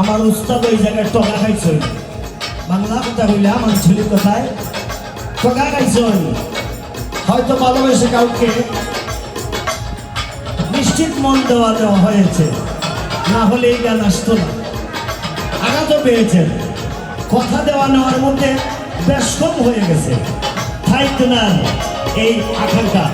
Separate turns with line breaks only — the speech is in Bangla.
আমার উস্তাদ ওই জায়গায় টকা খাইছে। বাংলা কথা কইলে আমার ছেলে কথায় টকা খাইছে হয়তো ভালোবেসে কাউকে নিশ্চিত মন দেওয়া দেওয়া হয়েছে। না হলে এই গান আসতো না। আঘাতও পেয়েছেন। কথা দেওয়া নেওয়ার মধ্যে বেশ কম হয়ে গেছে। থাইতো না এই আকাঙ্ক্ষা।